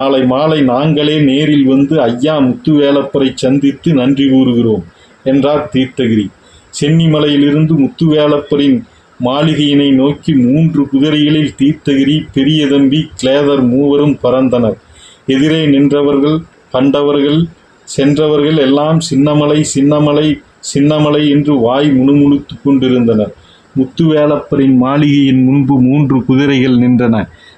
நாளை மாலை நாங்களே நேரில் வந்து ஐயா முத்துவேலப்பரை சந்தித்து நன்றி கூறுகிறோம் என்றார் தீர்த்தகிரி. சென்னிமலையிலிருந்து முத்துவேலப்பரின் மாளிகையினை நோக்கி மூன்று குதிரைகளில் தீர்த்தகிரி பெரிய தம்பி கிளேதர் மூவரும் பறந்தனர். எதிரே நின்றவர்கள் கண்டவர்கள் சென்றவர்கள் எல்லாம் சின்னமலை சின்னமலை சின்னமலை என்று வாய் முணுமுணுத்துக் கொண்டிருந்தனர். முத்துவேலப்பரின் மாளிகையின் முன்பு மூன்று குதிரைகள் நின்றன.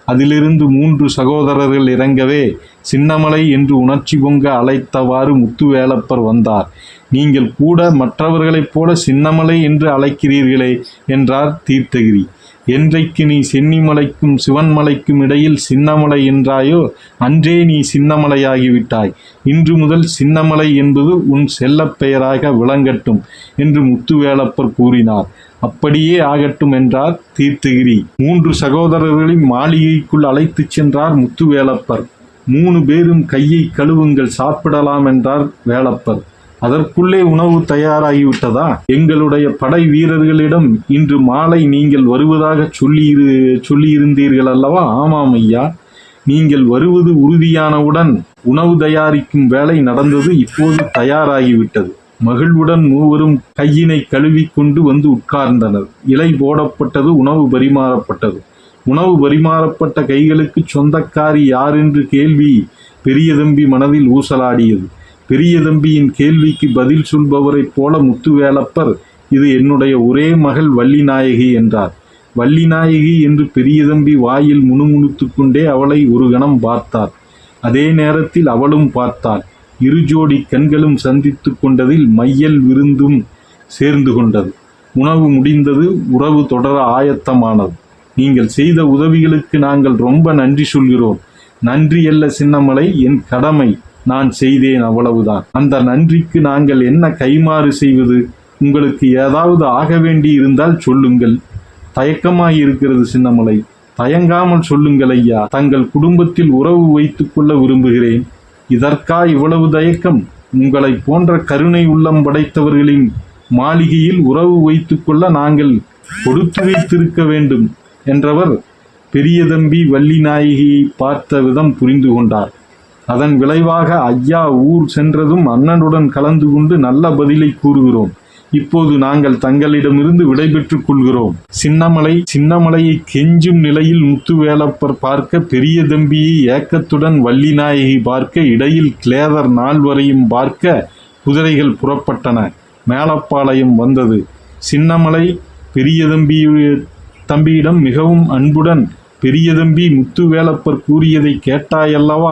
அதிலிருந்து மூன்று சகோதரர்கள் இறங்கவே சின்னமலை என்று உணர்ச்சி பொங்க அழைத்தவாறு முத்துவேலப்பர் வந்தார். நீங்கள் கூட மற்றவர்களைப் போல சின்னமலை என்று அழைக்கிறீர்களே என்றார் தீர்த்தகிரி. என்றைக்கு நீ சென்னிமலைக்கும் சிவன்மலைக்கும் இடையில் சின்னமலை என்றாயோ அன்றே நீ சின்னமலையாகிவிட்டாய். இன்று முதல் சின்னமலை என்பது உன் செல்லப்பெயராக விளங்கட்டும் என்று முத்துவேலப்பர் கூறினார். அப்படியே ஆகட்டும் என்றார் தீர்த்தகிரி. மூன்று சகோதரர்களையும் மாளிகைக்குள் அழைத்துச் சென்றார் முத்துவேலப்பர். மூணு பேரும் கையை கழுவுங்கள் சாப்பிடலாம் என்றார் வேலப்பர் அதற்குள்ளே உணவு தயாராகிவிட்டதா? எங்களுடைய படை வீரர்களிடம் இன்று மாலை நீங்கள் வருவதாக சொல்லியிரு சொல்லியிருந்தீர்கள் அல்லவா ஆமாம் ஐயா. நீங்கள் வருவது உறுதியானவுடன் உணவு தயாரிக்கும் வேலை நடந்தது இப்போது தயாராகிவிட்டது. மகிழ்வுடன் மூவரும் கையினை கழுவிக்கொண்டு வந்து உட்கார்ந்தனர். இலை போடப்பட்டது உணவு பரிமாறப்பட்டது. உணவு பரிமாறப்பட்ட கைகளுக்கு சொந்தக்காரி யார் என்று கேள்வி பெரியதம்பி மனதில் ஊசலாடியது. பெரியதம்பியின் கேள்விக்கு பதில் சொல்பவரைப் போல முத்துவேலப்பர் இது என்னுடைய ஒரே மகள் வள்ளிநாயகி என்றார். வள்ளிநாயகி என்று பெரியதம்பி வாயில் முணுமுணுத்து கொண்டே அவளை ஒரு கணம் பார்த்தார். அதே நேரத்தில் அவளும் பார்த்தாள். இரு ஜோடி கண்களும் சந்தித்து கொண்டதில் மையல் விருந்தும் சேர்ந்து கொண்டது. உணவு முடிந்தது உறவு தொடர ஆயத்தமானது. நீங்கள் செய்த உதவிகளுக்கு நாங்கள் ரொம்ப நன்றி சொல்கிறோம். நன்றி அல்ல சின்னமலை என் கடமை. நான் செய்தேன் அவ்வளவுதான். அந்த நன்றிக்கு நாங்கள் என்ன கைமாறு செய்வது? உங்களுக்கு ஏதாவது ஆக வேண்டி இருந்தால் சொல்லுங்கள். தயக்கமாயிருக்கிறது சின்னமலை. தயங்காமல் சொல்லுங்கள் ஐயா. தங்கள் குடும்பத்தில் உறவு வைத்துக் கொள்ள விரும்புகிறேன். இதற்கா இவ்வளவு தயக்கம்? உங்களை போன்ற கருணை உள்ளம் படைத்தவர்களின் மாளிகையில் உறவு வைத்துக்கொள்ள நாங்கள் கொடுத்து வைத்திருக்க வேண்டும். என்றவர் பெரியதம்பி வள்ளிநாயகியை பார்த்த விதம் புரிந்து கொண்டார். அதன் விளைவாக ஐயா ஊர் சென்றதும் அண்ணனுடன் கலந்து கொண்டு நல்ல பதிலை கூறுகிறோம். இப்போது நாங்கள் தங்களிடமிருந்து விடைபெற்றுக் கொள்கிறோம். சின்னமலை சின்னமலையை கெஞ்சும் நிலையில் முத்துவேலப்பர் பார்க்க பெரிய தம்பியை ஏக்கத்துடன் வள்ளிநாயகி பார்க்க இடையில் கிளேதர் நால்வரையும் பார்க்க குதிரைகள் புறப்பட்டன. மேலப்பாளையம் வந்தது. சின்னமலை பெரியதம்பியுடைய தம்பியிடம் மிகவும் அன்புடன் பெரியதம்பி முத்துவேலப்பர் கூறியதை கேட்டாயல்லவா?